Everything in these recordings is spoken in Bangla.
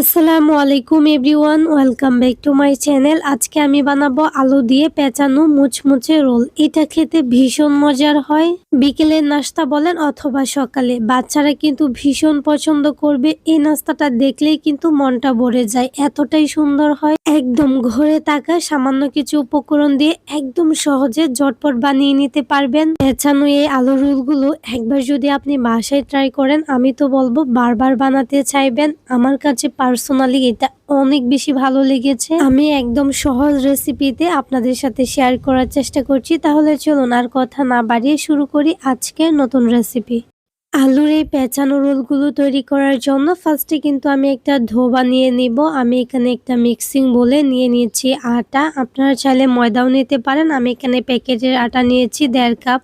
আসসালামু আলাইকুম everyone, welcome back to my channel. আজকে আমি বানাবো আলু দিয়ে পেঁচানো মুচমুচে রোল। এটা খেতে ভীষণ মজার হয়। বিকেলের নাস্তা বলেন অথবা সকালে। বাচ্চারা কিন্তু ভীষণ পছন্দ করবে। এই নাস্তাটা দেখলেই কিন্তু মনটা ভরে যায়। এতটাই সুন্দর হয়। একদম ঘরে থাকা সামান্য কিছু উপকরণ দিয়ে একদম সহজে ঝটপট বানিয়ে নিতে পারবেন। পেঁচানো এই আলু রোলগুলো একবার যদি আপনি বাসায় ট্রাই করেন, আমি তো বলব বারবার বানাতে চাইবেন। আমার কাছে পার্সোনালি এটা অনেক বেশি ভালো লেগেছে। আমি একদম সহজ রেসিপিতে আপনাদের সাথে শেয়ার করার চেষ্টা করছি। তাহলে চলুন আর কথা না বাড়িয়ে শুরু করি আজকের নতুন রেসিপি আলুর এই পেঁচানো রোলগুলো তৈরি করার জন্য ফার্স্টে কিন্তু আমি একটা ধোবা নিয়ে নিব। আমি এখানে একটা মিক্সিং বলে নিয়ে নিয়েছি আটা। আপনারা চাইলে ময়দাও নিতে পারেন। আমি এখানে প্যাকেটের আটা নিয়েছি দেড় কাপ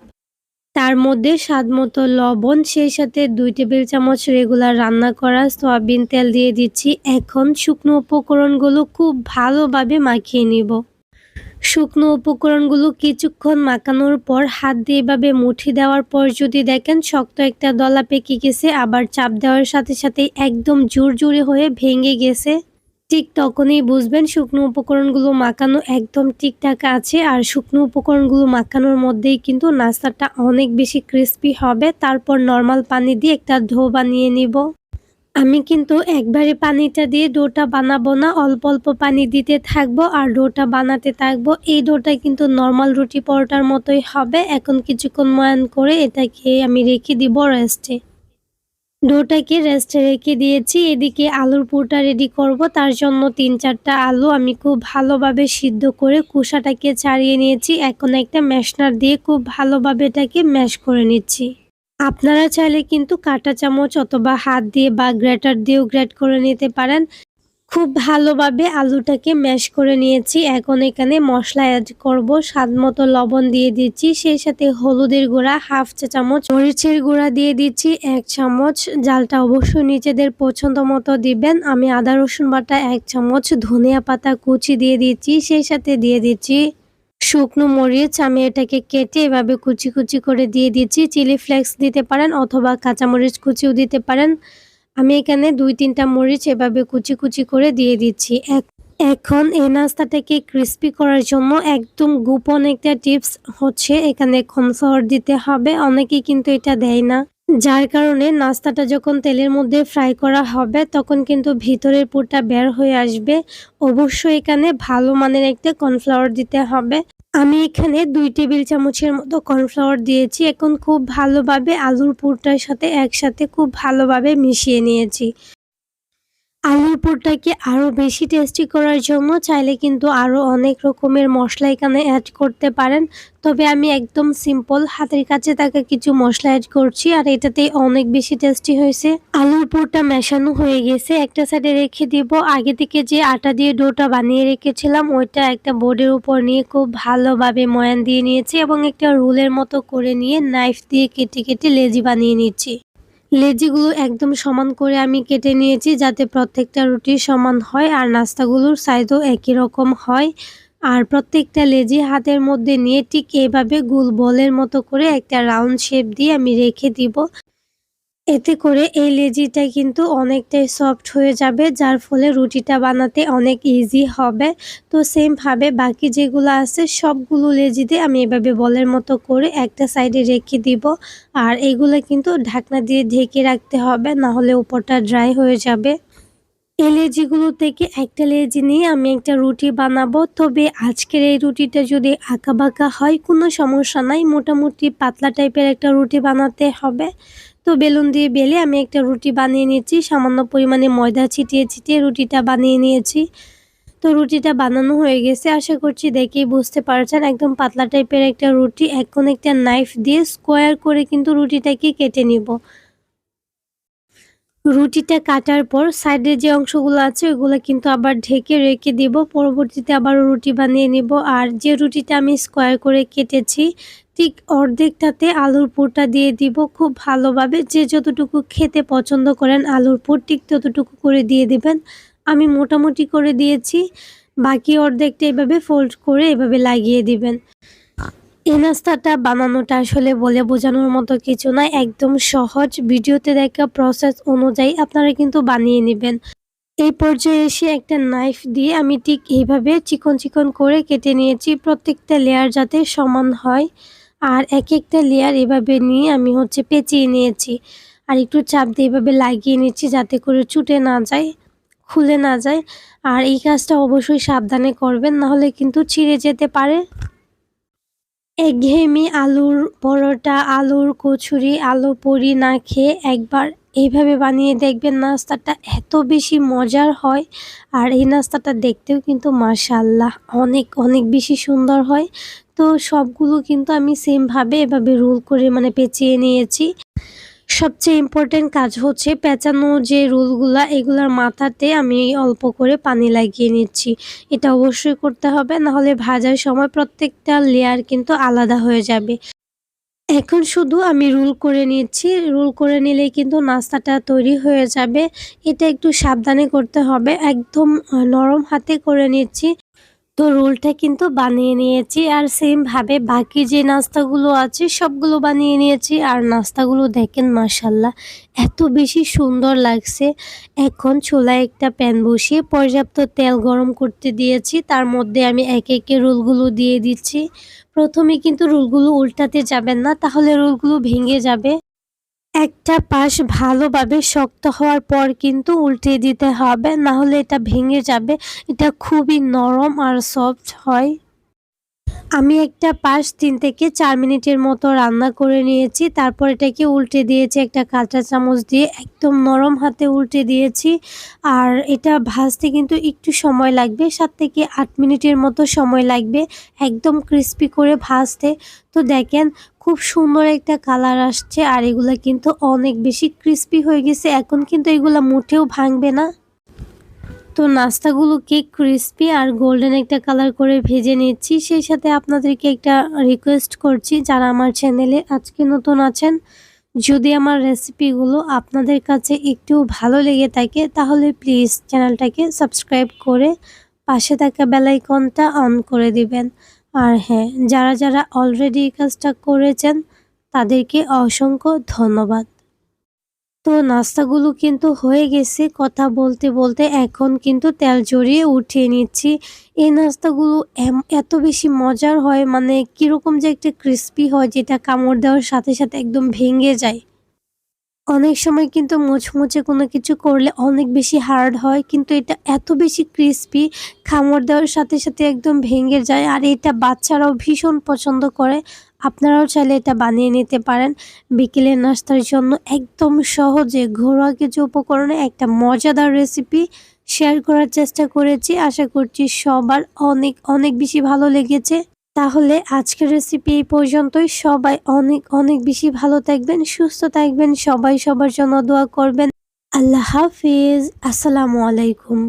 তার মধ্যে স্বাদ মতো লবণ, সেই সাথে দুই টেবিল চামচ রেগুলার রান্না করা সয়াবিন তেল দিয়ে দিচ্ছি। এখন শুকনো উপকরণগুলো খুব ভালোভাবে মাখিয়ে নিব। শুকনো উপকরণগুলো কিছুক্ষণ মাখানোর পর হাত দিয়ে এভাবে মুঠি দেওয়ার পর যদি দেখেন শক্ত একটা দলা পেকে গেছে, আবার চাপ দেওয়ার সাথে সাথে একদম জোর জোরে হয়ে ভেঙে গেছে। ঠিক তখনই বুঝবেন শুকনো উপকরণগুলো মাখানো একদম ঠিকঠাক আছে আর শুকনো উপকরণগুলো মাখানোর মধ্যেই কিন্তু নাস্তাটা অনেক বেশি ক্রিস্পি হবে। তারপর নর্মাল পানি দিয়ে একটা ধো বানিয়ে নিব। আমি কিন্তু একবারে পানিটা দিয়ে ডোটা বানাবো না, অল্প অল্প পানি দিতে থাকব আর ডোটা বানাতে থাকব। এই ডোটা কিন্তু নর্মাল রুটি পরোটার মতোই হবে। এখন কিছুক্ষণ ময়ান করে এটাকে আমি রেখে দিব রেস্টে ডোটাকে রেস্টে রেখে দিয়েছি। এদিকে আলুর পুরটা রেডি করব। তার জন্য তিন চারটা আলু আমি খুব ভালোভাবে সিদ্ধ করে কুসাটাকে ছাড়িয়ে নিয়েছি। এখন একটা ম্যাশনার দিয়ে খুব ভালোভাবে এটাকে ম্যাশ করে নিচ্ছি। আপনারা চাইলে কিন্তু কাটা চামচ অথবা হাত দিয়ে বা গ্রেটার দিয়েও গ্রেট করে নিতে পারেন। খুব ভালোভাবে আলুটাকে ম্যাশ করে নিয়েছি। এখন এখানে মশলা অ্যাড করব। স্বাদ মতো লবণ দিয়ে দিচ্ছি। সেই সাথে হলুদের গুঁড়া, হাফ চা চামচ মরিচের গুঁড়া দিয়ে দিচ্ছি। এক চামচ জালটা অবশ্যই নিজেদের পছন্দ মতো দিবেন। আমি আদা, রসুন বাটা, এক চামচ ধনিয়া পাতা কুচি দিয়ে দিচ্ছি। সেই সাথে দিয়ে দিচ্ছি শুকনো মরিচ। আমি এটাকে কেটে এভাবে কুচি কুচি করে দিয়ে দিচ্ছি। চিলি ফ্লেক্স দিতে পারেন অথবা কাঁচামরিচ কুচিও দিতে পারেন। আমি এখানে দুই তিনটা মরিচ এভাবে কুচি কুচি করে দিয়ে দিচ্ছি। এখন এই নাস্তাটাকে ক্রিস্পি করার জন্য একদম গোপন একটা টিপস হচ্ছে এখানে কর্নফ্লাওয়ার দিতে হবে। অনেকেই কিন্তু এটা দেয় না। যার কারণে নাস্তাটা যখন তেলের মধ্যে ফ্রাই করা হবে, তখন কিন্তু ভিতরের পুরটা বের হয়ে আসবে। অবশ্যই এখানে ভালো মানের একটা কর্নফ্লাওয়ার দিতে হবে। আমি এখানে দুই টেবিল চামচের মতো কর্নফ্লাওয়ার দিয়েছি। এখন খুব ভালোভাবে আলুর পুরটার সাথে একসাথে খুব ভালোভাবে মিশিয়ে নিয়েছি। আলুর পুরটাকে আরও বেশি টেস্টি করার জন্য চাইলে কিন্তু আরও অনেক রকমের মশলা এখানে অ্যাড করতে পারেন। তবে আমি একদম সিম্পল হাতের কাছে থাকা কিছু মশলা অ্যাড করছি আর এটাতেই অনেক বেশি টেস্টি হয়েছে। আলুর পুরটা মেশানো হয়ে গেছে। একটা সাইডে রেখে দিব। আগে থেকে যে আটা দিয়ে ডোটা বানিয়ে রেখেছিলাম, ওইটা একটা বোর্ডের উপর নিয়ে খুব ভালোভাবে ময়ান দিয়ে নিয়েছি এবং একটা রুলের মতো করে নিয়ে নাইফ দিয়ে কেটে কেটে লেজি বানিয়ে নিচ্ছি। লেজিগুলো একদম সমান করে আমি কেটে নিয়েছি যাতে প্রত্যেকটা রুটি সমান হয় আর নাস্তাগুলোর সাইজও একই রকম হয়। আর প্রত্যেকটা লেজি হাতের মধ্যে নিয়ে ঠিক এভাবে গুল বলের মতো করে একটা রাউন্ড শেপ দিয়ে আমি রেখে দিব। এতে করে এই লেজিটা কিন্তু অনেকটাই সফট হয়ে যাবে, যার ফলে রুটিটা বানাতে অনেক ইজি হবে। তো সেমভাবে বাকি যেগুলো আছে, সবগুলো লেজিতে আমি এভাবে বলের মতো করে একটা সাইডে রেখে দিব। আর এগুলো কিন্তু ঢাকনা দিয়ে ঢেকে রাখতে হবে না হলে উপরটা ড্রাই হয়ে যাবে। এই থেকে একটা লেজি নিয়ে আমি একটা রুটি বানাবো। তবে আজকের এই রুটিটা যদি আঁকা বাঁকা হয়, কোনো সমস্যা নাই। মোটামুটি পাতলা টাইপের একটা রুটি বানাতে হবে। তো বেলুন দিয়ে বেলে আমি একটা রুটি বানিয়ে নিয়েছি সামান্য পরিমাণে ময়দা ছিটিয়ে ছিটিয়ে রুটিটা বানিয়ে নিয়েছি। তো রুটিটা বানানো হয়ে গেছে। আশা করছি দেখেই বুঝতে পারছেন, একদম পাতলা টাইপের একটা রুটি। এখন একটা নাইফ দিয়ে স্কোয়ার করে কিন্তু রুটিটাকে কেটে নিব। রুটিটা কাটার পর সাইডের যে অংশগুলো আছে ওগুলো কিন্তু আবার ঢেকে রেখে দিব। পরবর্তীতে আবার রুটি বানিয়ে নিব। আর যে রুটিটা আমি স্কোয়ার করে কেটেছি, ঠিক অর্ধেকটাতে আলুর পুরটা দিয়ে দিব খুব ভালোভাবে। যে যতটুকু খেতে পছন্দ করেন আলুর পুর, ঠিক ততটুকু করে দিয়ে দিবেন। আমি মোটামুটি করে দিয়েছি। বাকি অর্ধেকটা এভাবে ফোল্ড করে এভাবে লাগিয়ে দিবেন। এই নাস্তাটা বানানোটা আসলে বলে বোঝানোর মতো কিছু না, একদম সহজ। ভিডিওতে দেখা প্রসেস অনুযায়ী আপনারা কিন্তু বানিয়ে নেবেন। এই পর্যায়ে এসে একটা নাইফ দিয়ে আমি ঠিক এইভাবে চিকন চিকন করে কেটে নিয়েছি, প্রত্যেকটা লেয়ার যাতে সমান হয়। আর এক একটা লেয়ার এভাবে নিয়ে আমি হচ্ছে পেঁচিয়ে নিয়েছি। আর একটু চাপ দিয়ে এভাবে লাগিয়ে নিচ্ছি যাতে করে চুটে না যায়, খুলে না যায়। আর এই কাজটা অবশ্যই সাবধানে করবেন, নাহলে কিন্তু ছিঁড়ে যেতে পারে। একঘেয়েমি আলুর পরোটা, আলুর কচুরি, আলু পুরি না খেয়ে একবার এইভাবে বানিয়ে দেখবেন নাস্তাটা এত বেশি মজার হয়। আর এই নাস্তাটা দেখতেও কিন্তু মাশাল্লাহ অনেক অনেক বেশি সুন্দর হয়। তো সবগুলো কিন্তু আমি সেমভাবে এভাবে রোল করে মানে পেঁচিয়ে নিয়েছি। সবচেয়ে ইম্পর্টেন্ট কাজ হচ্ছে পেঁচানো যে রোলগুলা, এগুলার মাথাতে আমি অল্প করে পানি লাগিয়ে নিচ্ছি। এটা অবশ্যই করতে হবে, নাহলে ভাজার সময় প্রত্যেকটা লেয়ার কিন্তু আলাদা হয়ে যাবে। এখন শুধু আমি রোল করে নিচ্ছি, রোল করে নিলে কিন্তু নাস্তাটা তৈরি হয়ে যাবে। এটা একটু সাবধানে করতে হবে, একদম নরম হাতে করে নিচ্ছি। তো রোলটা কিন্তু বানিয়ে নিয়েছি আর সেমভাবে বাকি যে নাস্তাগুলো আছে সবগুলো বানিয়ে নিয়েছি। আর নাস্তাগুলো দেখেন মাসাল্লাহ এত বেশি সুন্দর লাগছে। এখন চুলায় একটা প্যান বসিয়ে পর্যাপ্ত তেল গরম করতে দিয়েছি। তার মধ্যে আমি একে একে রোলগুলো দিয়ে দিচ্ছি। প্রথমে কিন্তু রোলগুলো উল্টাতে যাবেন না, তাহলে রোলগুলো ভেঙে যাবে। একটা পাশ ভালোভাবে শক্ত হওয়ার পর কিন্তু উল্টে দিতে হবে না হলে এটা ভেঙে যাবে। এটা খুবই নরম আর সফট হয়। আমি একটা পাশ তিন থেকে চার মিনিটের মতো রান্না করে নিয়েছি। তারপর এটাকে উল্টে দিয়েছি একটা কাঁচা চামচ দিয়ে। একদম নরম হাতে উল্টে দিয়েছি। আর এটা ভাজতে কিন্তু একটু সময় লাগবে, সাত থেকে আট মিনিটের মতো সময় লাগবে একদম ক্রিস্পি করে ভাজতে। তো দেখেন, খুব সুন্দর একটা কালার আসছে আর এগুলা কিন্তু অনেক বেশি ক্রিস্পি হয়ে গেছে। এখন কিন্তু এগুলা মুঠেও ভাঙবে না। তো নাস্তাগুলোকে ক্রিস্পি আর গোল্ডেন একটা কালার করে ভেজে নিচ্ছি। সেই সাথে আপনাদেরকে একটা রিকোয়েস্ট করছি, যারা আমার চ্যানেলে আজকে নতুন আছেন, যদি আমার রেসিপিগুলো আপনাদের কাছে একটু ভালো লেগে থাকে, তাহলে প্লিজ চ্যানেলটাকে সাবস্ক্রাইব করে পাশে থাকা বেলাইকনটা অন করে দিবেন। আর হ্যাঁ যারা যারা অলরেডি এই কাজটা করেছেন, তাদেরকে অসংখ্য ধন্যবাদ। তো নাস্তাগুলো কিন্তু হয়ে গেছে কথা বলতে বলতে। এখন কিন্তু তেল জড়িয়ে উঠিয়ে নিচ্ছি। এই নাস্তাগুলো এত বেশি মজার হয় মানে কীরকম যে একটা ক্রিস্পি হয়, যেটা কামড় দেওয়ার সাথে সাথে একদম ভেঙে যায়। অনেক সময় কিন্তু মুচমুচে কোনো কিছু করলে অনেক বেশি হার্ড হয়, কিন্তু এটা এত বেশি ক্রিস্পি খামড় দেওয়ার সাথে সাথে একদম ভেঙে যায়। আর এটা বাচ্চারাও ভীষণ পছন্দ করে। আপনারাও চাইলে এটা বানিয়ে নিতে পারেন বিকেলের নাস্তার জন্য। একদম সহজে ঘরোয়া কিছু উপকরণে একটা মজাদার রেসিপি শেয়ার করার চেষ্টা করেছি। আশা করছি সবার অনেক অনেক বেশি ভালো লেগেছে। তাহলে আজকের রেসিপি এই পর্যন্তই। সবাই অনেক অনেক বেশি ভালো থাকবেন, সুস্থ থাকবেন, সবাই সবার জন্য দোয়া করবেন। আল্লাহ হাফিজ। আসসালামু আলাইকুম।